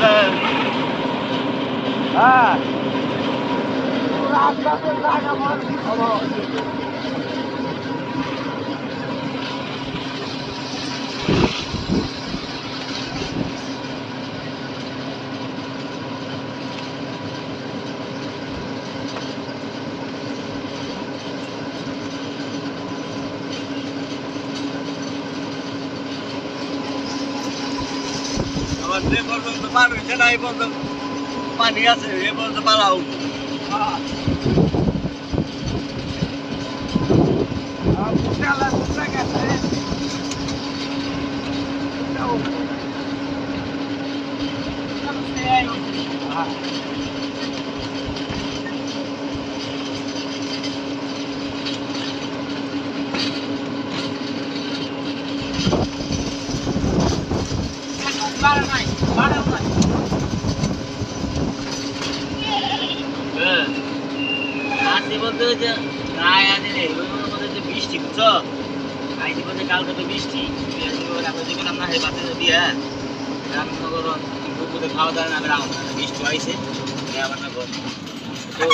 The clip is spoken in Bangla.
হ্যাঁ। রাস্তাতে জায়গা মার কি খবর আমার যে পর্যন্ত পার হয়েছে না এই পর্যন্ত পানি আছে এ পর্যন্ত পালাও পুটালা পুটা গেছে আজকে বলতে যে গায়ে আনে রে যে বৃষ্টি বুঝছ আইজি বলতে কালকে তো বৃষ্টি করলাম না হে বাতে যদি হ্যাঁ রামনগর খাওয়া দাওয়া না বৃষ্টি হয়েছে আবার না তো